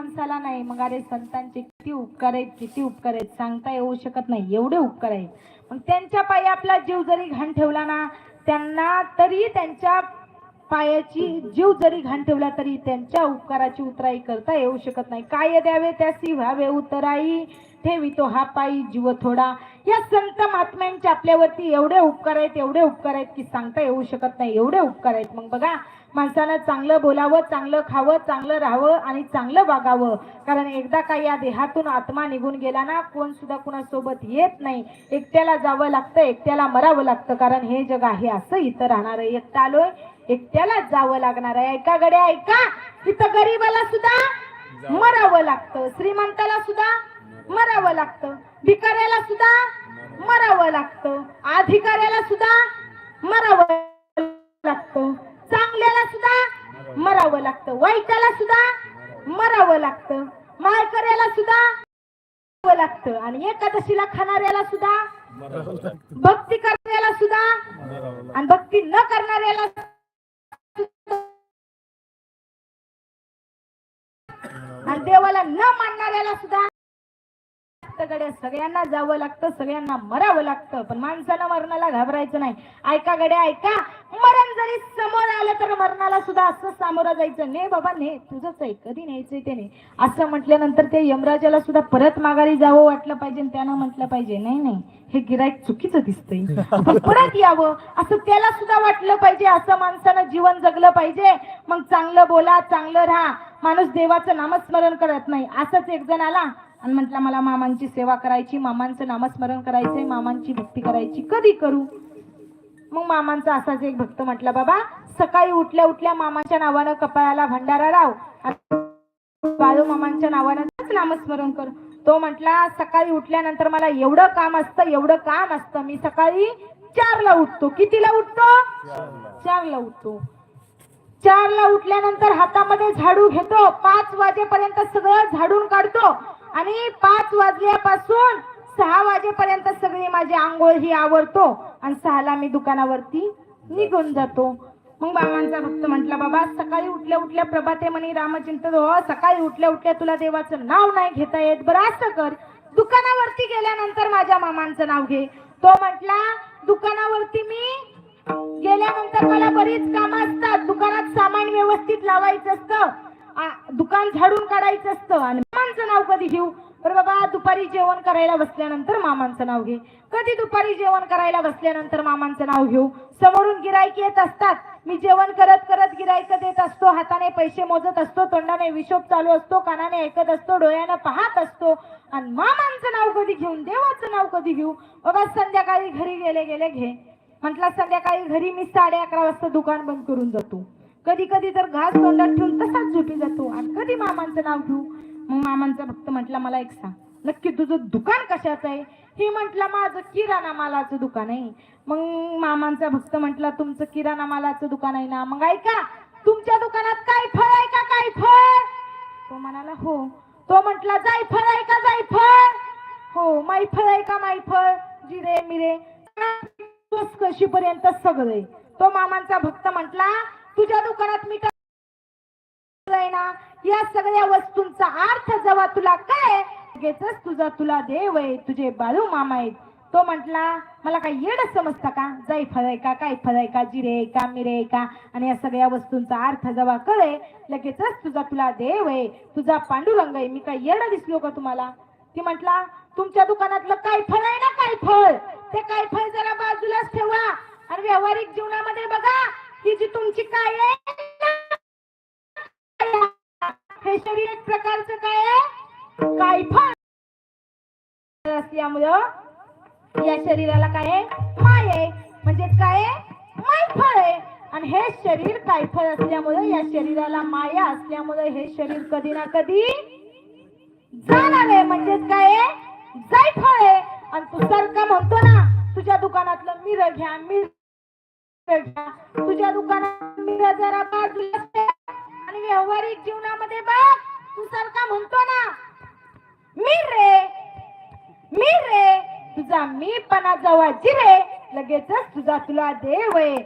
माणसाला नाही. मग अरे संतांचे किती उपकार आहेत किती उपकार आहेत. सांगता येऊ शकत नाही. एवढे उपकार आहेत. मग त्यांच्या पायी आपला जीव जरी घाण ठेवला ना त्यांना तरी त्यांच्या पायाची जीव जरी घाण ठेवला तरी त्यांच्या उपकाराची उतराई करता येऊ शकत नाही. काय द्यावे? त्यासी व्हावे उतराई. ठेवितो हा पायी जीव थोडा. या संत महात्म्यांचे आपल्यावरती एवढे उपकार आहेत एवढे उपकार आहेत की सांगता येऊ शकत नाही. एवढे उपकार आहेत. मग बघा माणसानं चांगलं बोलावं चांगलं खावं चांगलं राहावं आणि चांगलं वागावं. कारण एकदा का या देहातून आत्मा निघून गेला ना कोण सुद्धा कुणासोबत येत नाही. एकट्याला जावं लागतं एकट्याला मरावं लागतं. कारण हे जग आहे असं इथं राहणार आहे. एकटा आलोय एकट्यालाच जावं लागणार आहे. ऐका गड्या ऐका. इथं गरीबाला सुद्धा मरावं लागतं श्रीमंताला सुद्धा. मरावं लागतं. भिकाऱ्याला सुद्धा मरावं लागतं. अधिकाऱ्याला सुद्धा मरावं लागतं. चांगल्याला सुद्धा मरावं लागतं. वाईटाला सुद्धा मरावं लागतं. माळकऱ्याला सुद्धा मरावं लागतं. आणि एकादशीला खाणाऱ्याला सुद्धा भक्ती करणाऱ्याला सुद्धा आणि भक्ती न करणाऱ्याला आणि देवाला न मानणाऱ्याला सुद्धा गड्या सगळ्यांना जावं लागतं सगळ्यांना मरावं लागतं. पण माणसाला मरणाला घाबरायचं नाही. ऐका गड्या ऐका. मरण जरी समोर आलं तर मरणाला सुद्धा असं सामोरं जायचं. ने बाबा ने तुझंच आहे कधी न्यायचंय ते नाही असं म्हटल्यानंतर ते यमराजाला सुद्धा परत माघारी जावं वाटलं पाहिजे त्यानं म्हटलं पाहिजे नाही नाही हे गिराईक चुकीचं दिसतंय. आपण परत यावं. असं त्याला सुद्धा वाटलं पाहिजे. असं माणसानं जीवन जगलं पाहिजे. मग चांगलं बोला चांगलं राहा. माणूस देवाचं नामस्मरण करत नाही. असंच एक जण आला. आणि म्हटलं मला मामांची सेवा करायची मामांचं नामस्मरण करायचंय मामांची भक्ती करायची. कधी करू? मग मामांचा असाच एक भक्त म्हटला बाबा सकाळी उठल्या उठल्या मामाच्या नावानं कपाळाला भंडारा राव बाळू मामांच्या नावानं नामस्मरण कर. तो म्हटला सकाळी उठल्यानंतर मला एवढं काम असतं एवढं काम असतं. मी सकाळी चारला उठतो. कितीला उठतो? चारला उठतो. चारला उठल्यानंतर हातामध्ये झाडू घेतो. पाच वाजेपर्यंत सगळं झाडून काढतो. आणि पाच वाजल्यापासून सहा वाजेपर्यंत सगळी माझी आंघोळ ही आवरतो. आणि सहाला मी दुकानावरती निघून जातो. मग बाबांचा भक्त म्हटला बाबा सकाळी उठल्या उठल्या प्रभाते म्हणे रामचिंतन हो सकाळी उठल्या उठल्या तुला देवाचं नाव नाही घेता येत. बरं असं कर. दुकानावरती गेल्यानंतर माझ्या मामांचं नाव घे. तो म्हटला दुकानावरती मी गेल्यानंतर मला बरीच कामं असतात. दुकानात सामान व्यवस्थित लावायचं असतं. दुकान झाडून काढायचं असतं. आणि मामांचं नाव कधी घेऊ? तर बाबा दुपारी जेवण करायला बसल्यानंतर मामांचं नाव घे. कधी दुपारी जेवण करायला बसल्यानंतर मामांचं नाव घेऊ? समोरून गिरायक येत असतात. मी जेवण करत करत गिरायक देत असतो. हाताने पैसे मोजत असतो. तोंडाने विशोप चालू असतो. कानाने ऐकत असतो. डोळ्यानं पाहत असतो. आणि मामांचं नाव कधी घेऊन देवाचं नाव कधी घेऊ? बाबा संध्याकाळी घरी गेले गेले घे. म्हटलं संध्याकाळी घरी मी साडे अकरा वाजता दुकान बंद करून जातो. कधी कधी तर घास तोंडात ठेवून तसाच झोपी जातो. आणि कधी मामांचं नाव घेऊ? मग मामांचा भक्त म्हटला मला एक सांग. नक्की तुझं दुकान कशाचं आहे? हे म्हटलं माझं किराणा मालाचं दुकान आहे. मग मामांचा भक्त म्हटला तुमचं किराणा मालाचं दुकान आहे ना? मग ऐका तुमच्या दुकानात काय फळ आहे का काय फळ? तो म्हणाला हो. तो म्हटला जायफळ आहे का जायफळ हो मायफळ आहे का मायफळ जिरे मिरे. कशी पर्यंत सगळे. तो मामांचा भक्त म्हटला तुझ्या दुकानात मी ना या सगळ्या वस्तूंचा अर्थ जेव्हा तुला काय? लगेचच तुझा तुला देव आहे तुझे बाळू मामा आहेत. तो म्हटला मला काय येड समजता का? जाई फळ आहे का? काय फळ आहे का? जिरे आहे का? मिरे का? आणि या सगळ्या वस्तूंचा अर्थ जेव्हा कळे लगेचच तुझा तुला देव आहे तुझा पांडुरंग आहे. मी काय येड दिसलो का तुम्हाला? ती म्हटला तुमच्या दुकानातलं काय फळ आहे ना काय फळ? ते काय फळ जरा बाजूलाच ठेवा. आणि व्यावहारिक जीवनामध्ये बघा ही जी तुमची काय आहे हे शरीर एक प्रकारचं काय आहे? काय असल्यामुळं या शरीराला काय आहे? माय आहे. म्हणजे काय मायफळ आहे. आणि हे शरीर कायफळ असल्यामुळं असल्यामुळे या शरीराला माया असल्यामुळे हे शरीर कधी ना कधी जाणार आहे. म्हणजेच काय जायफळ आहे. आणि तू सारखा म्हणतो ना तुझ्या दुकानातलं मिर घ्या मिर घ्या. तुझ्या दुकानात मिर जरा बाजूला आणि व्यावहारिक जीवनामध्ये बघ तू सारखा म्हणतो ना मी रे मी रे तुझा मीपणा जवळ जिरे लगेचच तुझा तुला देव आहे.